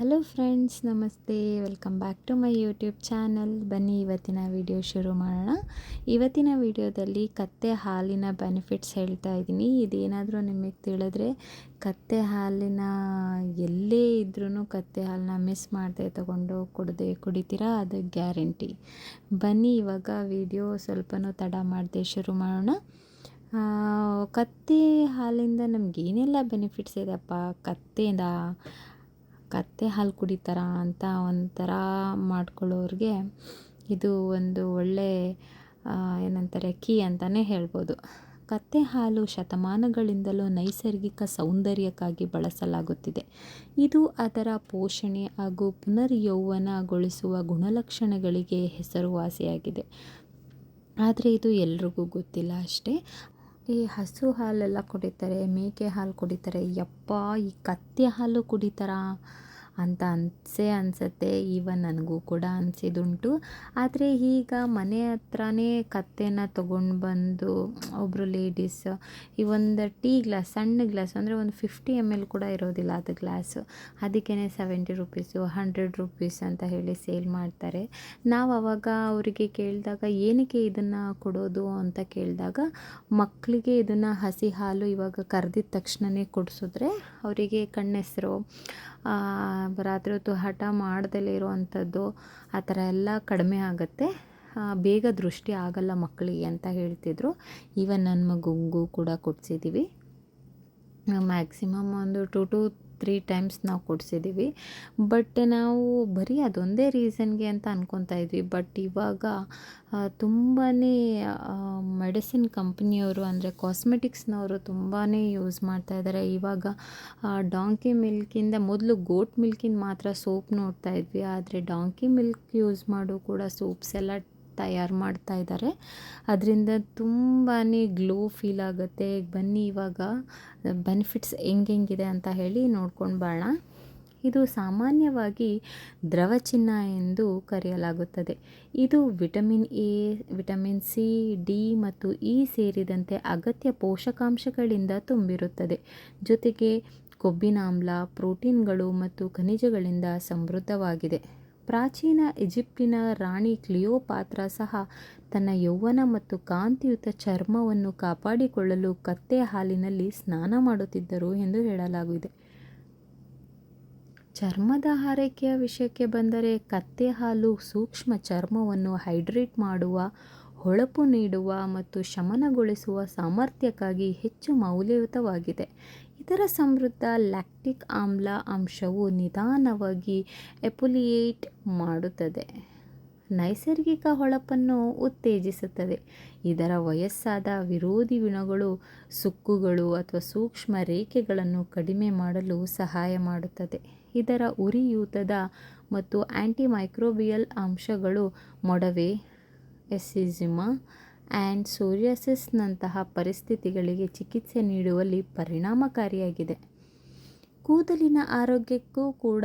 Hello friends, ನಮಸ್ತೆ. Welcome back to my YouTube channel. ಬನ್ನಿ, ಇವತ್ತಿನ ವಿಡಿಯೋ ಶುರು ಮಾಡೋಣ. ಇವತ್ತಿನ ವಿಡಿಯೋದಲ್ಲಿ ಕತ್ತೆ ಹಾಲಿನ ಬೆನಿಫಿಟ್ಸ್ ಹೇಳ್ತಾ ಇದ್ದೀನಿ. ಇದೇನಾದರೂ ನಿಮಗೆ ತಿಳಿದ್ರೆ ಕತ್ತೆ ಹಾಲಿನ ಎಲ್ಲೇ ಇದ್ರೂ ಕತ್ತೆ ಹಾಲನ್ನ ಮಿಸ್ ಮಾಡದೆ ತಗೊಂಡು ಕುಡ್ದೆ ಕುಡಿತೀರಾ? ಅದು ಗ್ಯಾರಂಟಿ ಬನ್ನಿ, ಇವಾಗ ವಿಡಿಯೋ ಸ್ವಲ್ಪನೂ ತಡ ಮಾಡದೆ ಶುರು ಮಾಡೋಣ. ಕತ್ತೆ ಹಾಲಿಂದ ನಮಗೇನೆಲ್ಲ ಬೆನಿಫಿಟ್ಸ್ ಇದೆಯಪ್ಪ? ಕತ್ತೆಯಿಂದ ಕತ್ತೆ ಹಾಲು ಕುಡಿತಾರ ಅಂತ ಒಂಥರ ಮಾಡ್ಕೊಳ್ಳೋರಿಗೆ ಇದು ಒಂದು ಒಳ್ಳೆ ಏನಂತಾರೆ, ಕೀ ಅಂತಲೇ ಹೇಳ್ಬೋದು. ಕತ್ತೆ ಹಾಲು ಶತಮಾನಗಳಿಂದಲೂ ನೈಸರ್ಗಿಕ ಸೌಂದರ್ಯಕ್ಕಾಗಿ ಬಳಸಲಾಗುತ್ತಿದೆ. ಇದು ಅದರ ಪೋಷಣೆ ಹಾಗೂ ಪುನರ್ಯೌವನಗೊಳಿಸುವ ಗುಣಲಕ್ಷಣಗಳಿಗೆ ಹೆಸರುವಾಸಿಯಾಗಿದೆ. ಆದರೆ ಇದು ಎಲ್ರಿಗೂ ಗೊತ್ತಿಲ್ಲ ಅಷ್ಟೇ. ಈ ಹಸು ಹಾಲೆಲ್ಲ ಕುಡಿತಾರೆ, ಮೇಕೆ ಹಾಲು ಕುಡಿತಾರೆ, ಯಪ್ಪ, ಈ ಕತ್ತೆ ಹಾಲು ಕುಡಿತಾರಾ? ಅಂತ ಅನಿಸೇ ಅನಿಸುತ್ತೆ ಈವನ್ ನನಗೂ ಕೂಡ ಅನಿಸಿದುಂಟು. ಆದರೆ ಈಗ ಮನೆ ಹತ್ರನೇ ಕತ್ತೆನ ತೊಗೊಂಡು ಬಂದು ಒಬ್ಬರು ಲೇಡೀಸ್ ಈ ಒಂದು ಟೀ ಗ್ಲಾಸ್ ಸಣ್ಣ ಗ್ಲಾಸ್ ಅಂದರೆ ಒಂದು ಫಿಫ್ಟಿ ಎಂ ಎಲ್ ಕೂಡ ಇರೋದಿಲ್ಲ ಅದು ಗ್ಲಾಸು ಅದಕ್ಕೇ ಸೆವೆಂಟಿ ರುಪೀಸು ಹಂಡ್ರೆಡ್ ರುಪೀಸ್ ಅಂತ ಹೇಳಿ ಸೇಲ್ ಮಾಡ್ತಾರೆ. ನಾವು ಅವಾಗ ಅವರಿಗೆ ಕೇಳಿದಾಗ, ಏನಕ್ಕೆ ಇದನ್ನು ಕೊಡೋದು? ಅಂತ ಕೇಳಿದಾಗ ಮಕ್ಕಳಿಗೆ ಇದನ್ನು ಹಸಿ ಹಾಲು ಇವಾಗ ಕರೆದಿದ ತಕ್ಷಣವೇ ಕೊಡಿಸಿದ್ರೆ ಅವರಿಗೆ ಕಣ್ಣೆಸರು ರಾತ್ರಿ ಹೊತ್ತು ಹಠ ಮಾಡ್ದಲೇ ಇರುವಂಥದ್ದು ಆ ಥರ ಎಲ್ಲ ಕಡಿಮೆ ಆಗುತ್ತೆ. ಬೇಗ ದೃಷ್ಟಿ ಆಗಲ್ಲ ಮಕ್ಕಳಿಗೆ ಅಂತ ಹೇಳ್ತಿದ್ರು. ಈವನ್ ನನ್ನ ಮಗುಗೂ ಕೂಡ ಕೊಡ್ಸಿದ್ದೀವಿ ಮ್ಯಾಕ್ಸಿಮಮ್ ಒಂದು ಟು ಟು ತ್ರೀ ಟೈಮ್ಸ್ ನಾವು ಕೊಡಿಸಿದ್ದೀವಿ ಬಟ್ ನಾವು ಬರೀ ಅದೊಂದೇ ರೀಸನ್ಗೆ ಅಂತ ಅಂದ್ಕೊತಾ ಇದ್ವಿ. ಬಟ್ ಇವಾಗ ತುಂಬಾ ಮೆಡಿಸಿನ್ ಕಂಪ್ನಿಯವರು ಅಂದರೆ ಕಾಸ್ಮೆಟಿಕ್ಸ್ನವರು ತುಂಬಾ ಯೂಸ್ ಮಾಡ್ತಾ ಇದ್ದಾರೆ. ಇವಾಗ ಡಾಂಕಿ ಮಿಲ್ಕಿಂದ ಮೊದಲು ಗೋಟ್ ಮಿಲ್ಕಿಂದ ಮಾತ್ರ ಸೋಪ್ ನೋಡ್ತಾ ಇದ್ವಿ. ಆದರೆ ಡಾಂಕಿ ಮಿಲ್ಕ್ ಯೂಸ್ ಮಾಡು ಕೂಡ ಸೋಪ್ಸ್ ಎಲ್ಲ ತಯಾರು ಮಾಡ್ತಾ ಇದ್ದಾರೆ. ಅದರಿಂದ ತುಂಬಾ ಗ್ಲೋ ಫೀಲ್ ಆಗುತ್ತೆ. ಬನ್ನಿ ಇವಾಗ, ಬೆನಿಫಿಟ್ಸ್ ಹೆಂಗೆಂಗಿದೆ ಅಂತ ಹೇಳಿ ನೋಡ್ಕೊಂಡು ಬಾಳ ಇದು ಸಾಮಾನ್ಯವಾಗಿ ದ್ರವ ಚಿನ್ನ ಎಂದು ಕರೆಯಲಾಗುತ್ತದೆ. ಇದು vitamin A, vitamin C, D ಮತ್ತು ಇ ಸೇರಿದಂತೆ ಅಗತ್ಯ ಪೋಷಕಾಂಶಗಳಿಂದ ತುಂಬಿರುತ್ತದೆ. ಜೊತೆಗೆ ಕೊಬ್ಬಿನಾಮ್ಲ ಪ್ರೋಟೀನ್ಗಳು ಮತ್ತು ಖನಿಜಗಳಿಂದ ಸಮೃದ್ಧವಾಗಿದೆ. ಪ್ರಾಚೀನ ಈಜಿಪ್ಟಿನ ರಾಣಿ ಕ್ಲಿಯೋಪಾತ್ರ ಸಹ ತನ್ನ ಯೌವನ ಮತ್ತು ಕಾಂತಿಯುತ ಚರ್ಮವನ್ನು ಕಾಪಾಡಿಕೊಳ್ಳಲು ಕತ್ತೆ ಹಾಲಿನಲ್ಲಿ ಸ್ನಾನ ಮಾಡುತ್ತಿದ್ದರು ಎಂದು ಹೇಳಲಾಗಿದೆ. ಚರ್ಮದ ಆರೈಕೆಯ ವಿಷಯಕ್ಕೆ ಬಂದರೆ ಕತ್ತೆ ಹಾಲು ಸೂಕ್ಷ್ಮ ಚರ್ಮವನ್ನು ಹೈಡ್ರೇಟ್ ಮಾಡುವ, ಹೊಳಪು ನೀಡುವ ಮತ್ತು ಶಮನಗೊಳಿಸುವ ಸಾಮರ್ಥ್ಯಕ್ಕಾಗಿ ಹೆಚ್ಚು ಮೌಲ್ಯಯುತವಾಗಿದೆ. ಇದರ ಸಮೃದ್ಧ ಲ್ಯಾಕ್ಟಿಕ್ ಆಮ್ಲ ಅಂಶವು ನಿಧಾನವಾಗಿ ಎಪುಲಿಯೇಟ್ ಮಾಡುತ್ತದೆ. ನೈಸರ್ಗಿಕ ಹೊಳಪನ್ನು ಉತ್ತೇಜಿಸುತ್ತದೆ. ಇದರ ವಯಸ್ಸಾದ ವಿರೋಧಿ ಗುಣಗಳು ಸುಕ್ಕುಗಳು ಅಥವಾ ಸೂಕ್ಷ್ಮ ರೇಖೆಗಳನ್ನು ಕಡಿಮೆ ಮಾಡಲು ಸಹಾಯ ಮಾಡುತ್ತದೆ. ಇದರ ಉರಿಯೂತದ ಮತ್ತು ಆ್ಯಂಟಿಮೈಕ್ರೋಬಿಯಲ್ ಅಂಶಗಳು ಮೊಡವೆ ಎಸ್ಸಿಜಿಮಾ ಆ್ಯಂಡ್ ಸೋರಿಯಾಸಿಸ್ನಂತಹ ಪರಿಸ್ಥಿತಿಗಳಿಗೆ ಚಿಕಿತ್ಸೆ ನೀಡುವಲ್ಲಿ ಪರಿಣಾಮಕಾರಿಯಾಗಿದೆ. ಕೂದಲಿನ ಆರೋಗ್ಯಕ್ಕೂ ಕೂಡ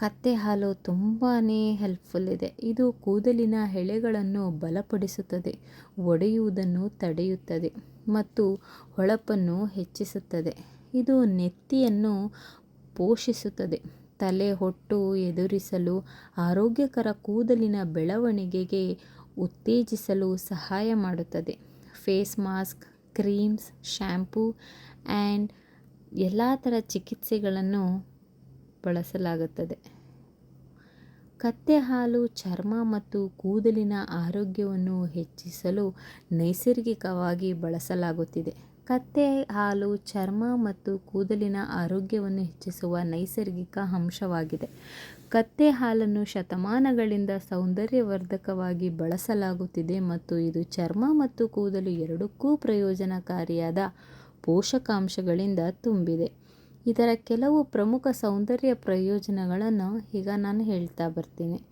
ಕತ್ತೆ ಹಾಲು ತುಂಬಾ ಹೆಲ್ಪ್ಫುಲ್ ಇದೆ. ಇದು ಕೂದಲಿನ ಎಳೆಗಳನ್ನು ಬಲಪಡಿಸುತ್ತದೆ, ಒಡೆಯುವುದನ್ನು ತಡೆಯುತ್ತದೆ ಮತ್ತು ಹೊಳಪನ್ನು ಹೆಚ್ಚಿಸುತ್ತದೆ. ಇದು ನೆತ್ತಿಯನ್ನು ಪೋಷಿಸುತ್ತದೆ, ತಲೆ ಹೊಟ್ಟು ಎದುರಿಸಲು, ಆರೋಗ್ಯಕರ ಕೂದಲಿನ ಬೆಳವಣಿಗೆಗೆ ಉತ್ತೇಜಿಸಲು ಸಹಾಯ ಮಾಡುತ್ತದೆ. Face mask, creams, shampoo, and ಎಲ್ಲ ಥರ ಚಿಕಿತ್ಸೆಗಳನ್ನು ಬಳಸಲಾಗುತ್ತದೆ. ಕತ್ತೆ ಹಾಲು ಚರ್ಮ ಮತ್ತು ಕೂದಲಿನ ಆರೋಗ್ಯವನ್ನು ಹೆಚ್ಚಿಸಲು ನೈಸರ್ಗಿಕವಾಗಿ ಬಳಸಲಾಗುತ್ತಿದೆ. ಕತ್ತೆ ಹಾಲು ಚರ್ಮ ಮತ್ತು ಕೂದಲಿನ ಆರೋಗ್ಯವನ್ನು ಹೆಚ್ಚಿಸುವ ನೈಸರ್ಗಿಕ ಅಂಶವಾಗಿದೆ. ಕತ್ತೆ ಹಾಲನ್ನು ಶತಮಾನಗಳಿಂದ ಸೌಂದರ್ಯವರ್ಧಕವಾಗಿ ಬಳಸಲಾಗುತ್ತಿದೆ ಮತ್ತು ಇದು ಚರ್ಮ ಮತ್ತು ಕೂದಲು ಎರಡಕ್ಕೂ ಪ್ರಯೋಜನಕಾರಿಯಾದ ಪೋಷಕಾಂಶಗಳಿಂದ ತುಂಬಿದೆ. ಇದರ ಕೆಲವು ಪ್ರಮುಖ ಸೌಂದರ್ಯ ಪ್ರಯೋಜನಗಳನ್ನು ಈಗ ನಾನು ಹೇಳ್ತಾ ಬರ್ತೀನಿ.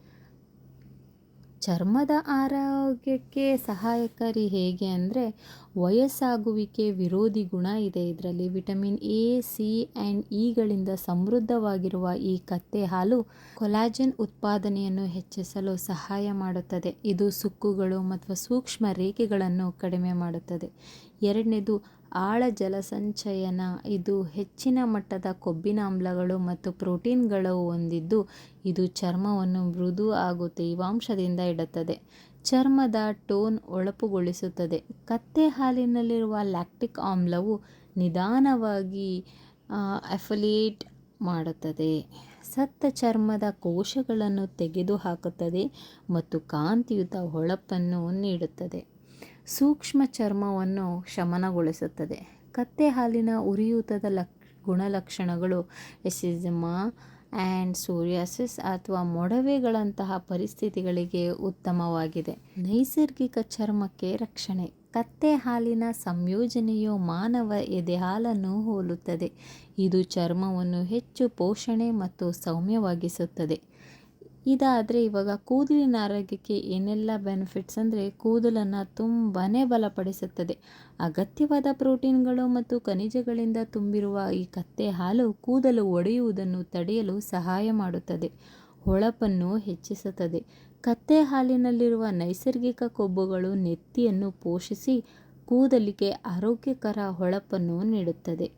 ಚರ್ಮದ ಆರೋಗ್ಯಕ್ಕೆ ಸಹಾಯಕಾರಿ ಹೇಗೆ ಅಂದರೆ, ವಯಸ್ಸಾಗುವಿಕೆ ವಿರೋಧಿ ಗುಣ ಇದೆ ಇದರಲ್ಲಿ. ವಿಟಮಿನ್ ಎ, ಸಿ ಆ್ಯಂಡ್ ಇಗಳಿಂದ ಸಮೃದ್ಧವಾಗಿರುವ ಈ ಕತ್ತೆ ಹಾಲು ಕೊಲಾಜನ್ ಉತ್ಪಾದನೆಯನ್ನು ಹೆಚ್ಚಿಸಲು ಸಹಾಯ ಮಾಡುತ್ತದೆ. ಇದು ಸುಕ್ಕುಗಳು ಮತ್ತು ಸೂಕ್ಷ್ಮ ರೇಖೆಗಳನ್ನು ಕಡಿಮೆ ಮಾಡುತ್ತದೆ. ಎರಡನೇದು ಆಳ ಜಲಸಂಚಯನ ಇದು ಹೆಚ್ಚಿನ ಮಟ್ಟದ ಕೊಬ್ಬಿನಾಮ್ಲಗಳು ಮತ್ತು ಪ್ರೋಟೀನ್ಗಳು ಹೊಂದಿದ್ದು ಇದು ಚರ್ಮವನ್ನು ಮೃದು ಹಾಗೂ ತೇವಾಂಶದಿಂದ ಇಡುತ್ತದೆ. ಚರ್ಮದ ಟೋನ್ ಹೊಳಪುಗೊಳಿಸುತ್ತದೆ ಕತ್ತೆ ಹಾಲಿನಲ್ಲಿರುವ ಲ್ಯಾಕ್ಟಿಕ್ ಆಮ್ಲವು ನಿಧಾನವಾಗಿ ಅಫಿಲಿಯೇಟ್ ಮಾಡುತ್ತದೆ. ಸತ್ತ ಚರ್ಮದ ಕೋಶಗಳನ್ನು ತೆಗೆದುಹಾಕುತ್ತದೆ ಮತ್ತು ಕಾಂತಿಯುತ ಹೊಳಪನ್ನು ನೀಡುತ್ತದೆ. ಸೂಕ್ಷ್ಮ ಚರ್ಮವನ್ನು ಶಮನಗೊಳಿಸುತ್ತದೆ. ಕತ್ತೆ ಹಾಲಿನ ಉರಿಯೂತದ ಲಕ್, ಗುಣಲಕ್ಷಣಗಳು ಎಸಿಜಮಾ ಆ್ಯಂಡ್ ಸೂರ್ಯಾಸಿಸ್ ಅಥವಾ ಮೊಡವೆಗಳಂತಹ ಪರಿಸ್ಥಿತಿಗಳಿಗೆ ಉತ್ತಮವಾಗಿದೆ. ನೈಸರ್ಗಿಕ ಚರ್ಮಕ್ಕೆ ರಕ್ಷಣೆ. ಕತ್ತೆ ಹಾಲಿನ ಸಂಯೋಜನೆಯು ಮಾನವ ಎದೆಹಾಲನ್ನು ಹೋಲುತ್ತದೆ. ಇದು ಚರ್ಮವನ್ನು ಹೆಚ್ಚು ಪೋಷಣೆ ಮತ್ತು ಸೌಮ್ಯವಾಗಿಸುತ್ತದೆ. ಇದಾದರೆ ಇವಾಗ ಕೂದಲಿನ ಆರೋಗ್ಯಕ್ಕೆ ಏನೆಲ್ಲ ಬೆನಿಫಿಟ್ಸ್ ಅಂದರೆ ಕೂದಲನ್ನು ತುಂಬಾ ಬಲಪಡಿಸುತ್ತದೆ. ಅಗತ್ಯವಾದ ಪ್ರೋಟೀನ್ಗಳು ಮತ್ತು ಖನಿಜಗಳಿಂದ ತುಂಬಿರುವ ಈ ಕತ್ತೆ ಹಾಲು ಕೂದಲು ಒಡೆಯುವುದನ್ನು ತಡೆಯಲು ಸಹಾಯ ಮಾಡುತ್ತದೆ. ಹೊಳಪನ್ನು ಹೆಚ್ಚಿಸುತ್ತದೆ. ಕತ್ತೆ ಹಾಲಿನಲ್ಲಿರುವ ನೈಸರ್ಗಿಕ ಕೊಬ್ಬುಗಳು ನೆತ್ತಿಯನ್ನು ಪೋಷಿಸಿ ಕೂದಲಿಗೆ ಆರೋಗ್ಯಕರ ಹೊಳಪನ್ನು ನೀಡುತ್ತದೆ.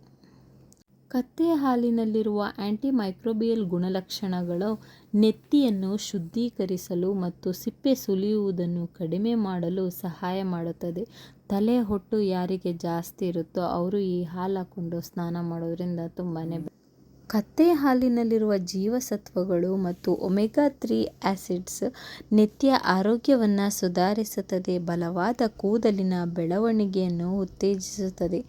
ಕತ್ತೆ ಹಾಲಿನಲ್ಲಿರುವ ಆ್ಯಂಟಿಮೈಕ್ರೋಬಿಯಲ್ ಗುಣಲಕ್ಷಣಗಳು ನೆತ್ತಿಯನ್ನು ಶುದ್ಧೀಕರಿಸಲು ಮತ್ತು ಸಿಪ್ಪೆ ಸುಲಿಯುವುದನ್ನು ಕಡಿಮೆ ಮಾಡಲು ಸಹಾಯ ಮಾಡುತ್ತದೆ. ತಲೆ ಹೊಟ್ಟು ಯಾರಿಗೆ ಜಾಸ್ತಿ ಇರುತ್ತೋ ಅವರು ಈ ಹಾಲು ಹಾಕ್ಕೊಂಡು ಸ್ನಾನ ಮಾಡೋದರಿಂದ ತುಂಬಾ ಕತ್ತೆ ಹಾಲಿನಲ್ಲಿರುವ ಜೀವಸತ್ವಗಳು ಮತ್ತು ಒಮೆಗಾ ತ್ರೀ ಆ್ಯಸಿಡ್ಸ್ ನಿತ್ಯ ಆರೋಗ್ಯವನ್ನು ಸುಧಾರಿಸುತ್ತದೆ, ಬಲವಾದ ಕೂದಲಿನ ಬೆಳವಣಿಗೆಯನ್ನು ಉತ್ತೇಜಿಸುತ್ತದೆ.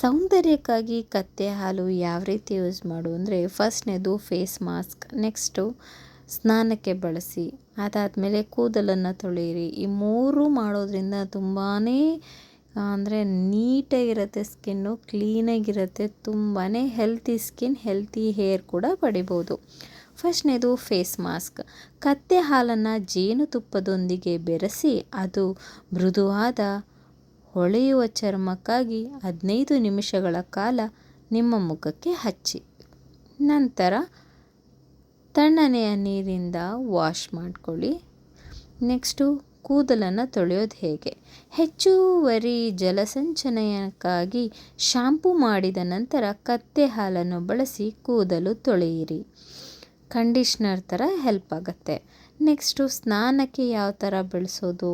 ಸೌಂದರ್ಯಕ್ಕಾಗಿ ಕತ್ತೆ ಹಾಲು ಯಾವ ರೀತಿ ಯೂಸ್ ಮಾಡು ಅಂದರೆ ಫಸ್ಟ್ನೇದು ಫೇಸ್ ಮಾಸ್ಕ್, ನೆಕ್ಸ್ಟು ಸ್ನಾನಕ್ಕೆ ಬಳಸಿ. ಅದಾದಮೇಲೆ ಕೂದಲನ್ನು ತೊಳೆಯಿರಿ. ಈ ಮೂರು ಮಾಡೋದ್ರಿಂದ ತುಂಬಾ ಅಂದರೆ ನೀಟಾಗಿರುತ್ತೆ ಸ್ಕಿನ್ನು, ಕ್ಲೀನಾಗಿರುತ್ತೆ ತುಂಬಾ ಹೆಲ್ತಿ ಸ್ಕಿನ್ ಹೆಲ್ತಿ ಹೇರ್ ಕೂಡ ಪಡಿಬೋದು. ಫಸ್ಟ್ನೇದು ಫೇಸ್ ಮಾಸ್ಕ್ ಕತ್ತೆ ಹಾಲನ್ನು ಜೇನುತುಪ್ಪದೊಂದಿಗೆ ಬೆರೆಸಿ, ಅದು ಮೃದುವಾದ ಹೊಳೆಯುವ ಚರ್ಮಕ್ಕಾಗಿ ಹದಿನೈದು ನಿಮಿಷಗಳ ಕಾಲ ನಿಮ್ಮ ಮುಖಕ್ಕೆ ಹಚ್ಚಿ. ನಂತರ ತಣ್ಣನೆಯ ನೀರಿಂದ ವಾಶ್ ಮಾಡಿಕೊಳ್ಳಿ. ನೆಕ್ಸ್ಟು ಕೂದಲನ್ನು ತೊಳೆಯೋದು ಹೇಗೆ? ಹೆಚ್ಚುವರಿ ಜಲಸಂಚಯನಕ್ಕಾಗಿ ಶಾಂಪೂ ಮಾಡಿದ ನಂತರ ಕತ್ತೆ ಹಾಲನ್ನು ಬಳಸಿ ಕೂದಲು ತೊಳೆಯಿರಿ. ಕಂಡೀಷ್ನರ್ ಥರ ಹೆಲ್ಪ್ ಆಗುತ್ತೆ. ನೆಕ್ಸ್ಟು ಸ್ನಾನಕ್ಕೆ ಯಾವ ಥರ ಬಳಸೋದು?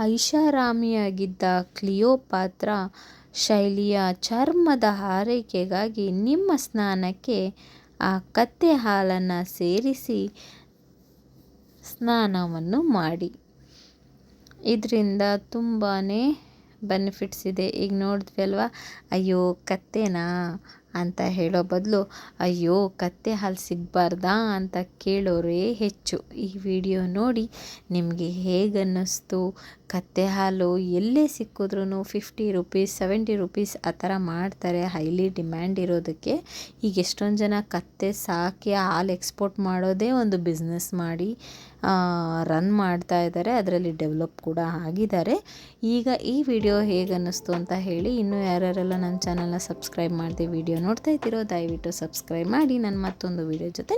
ಐಷಾರಾಮಿಯಾಗಿದ್ದ ಕ್ಲಿಯೋಪಾತ್ರ ಶೈಲಿಯ ಚರ್ಮದ ಆರೈಕೆಗಾಗಿ ನಿಮ್ಮ ಸ್ನಾನಕ್ಕೆ ಆ ಕತ್ತೆ ಹಾಲನ್ನು ಸೇರಿಸಿ ಸ್ನಾನವನ್ನು ಮಾಡಿ. ಇದರಿಂದ ತುಂಬಾ ಬೆನಿಫಿಟ್ಸ್ ಇದೆ. ಈಗ ನೋಡಿದ್ವಿ ಅಲ್ವಾ? ಅಯ್ಯೋ, ಕತ್ತೆನಾ ಅಂತ ಹೇಳೋ ಬದಲು, ಅಯ್ಯೋ, ಕತ್ತೆ ಹಾಲು ಸಿಗಬಾರ್ದಾ ಅಂತ ಕೇಳೋರೇ ಹೆಚ್ಚು. ಈ ವಿಡಿಯೋ ನೋಡಿ ನಿಮಗೆ ಹೇಗನ್ನಿಸ್ತು? ಕತ್ತೆ ಹಾಲು ಎಲ್ಲೇ ಸಿಕ್ಕಿದ್ರೂ ಫಿಫ್ಟಿ ರುಪೀಸ್ ಸೆವೆಂಟಿ ರುಪೀಸ್ ಆ ಥರ ಮಾಡ್ತಾರೆ. ಹೈಲಿ ಡಿಮ್ಯಾಂಡ್ ಇರೋದಕ್ಕೆ ಈಗ ಎಷ್ಟೊಂದು ಜನ ಕತ್ತೆ ಸಾಕಿ ಹಾಲು ಎಕ್ಸ್ಪೋರ್ಟ್ ಮಾಡೋದೇ ಒಂದು ಬಿಸ್ನೆಸ್ ಮಾಡಿ. ರನ್ ಮಾಡ್ತಾ ಇದ್ದಾರೆ. ಅದರಲ್ಲಿ ಡೆವಲಪ್ ಕೂಡ ಆಗಿದ್ದಾರೆ. ಈಗ ಈ ವಿಡಿಯೋ ಹೇಗನ್ನಿಸ್ತು ಅಂತ ಹೇಳಿ ಇನ್ನೂ ಯಾರ್ಯಾರೆಲ್ಲ ನನ್ನ ಚಾನಲ್ನ ಸಬ್ಸ್ಕ್ರೈಬ್ ಮಾಡಿದೆ ವಿಡಿಯೋ ನೋಡ್ತಾ ಇದ್ದೀರೋ ದಯವಿಟ್ಟು ಸಬ್ಸ್ಕ್ರೈಬ್ ಮಾಡಿ. ನನ್ನ ಮತ್ತೊಂದು ವಿಡಿಯೋ ಜೊತೆ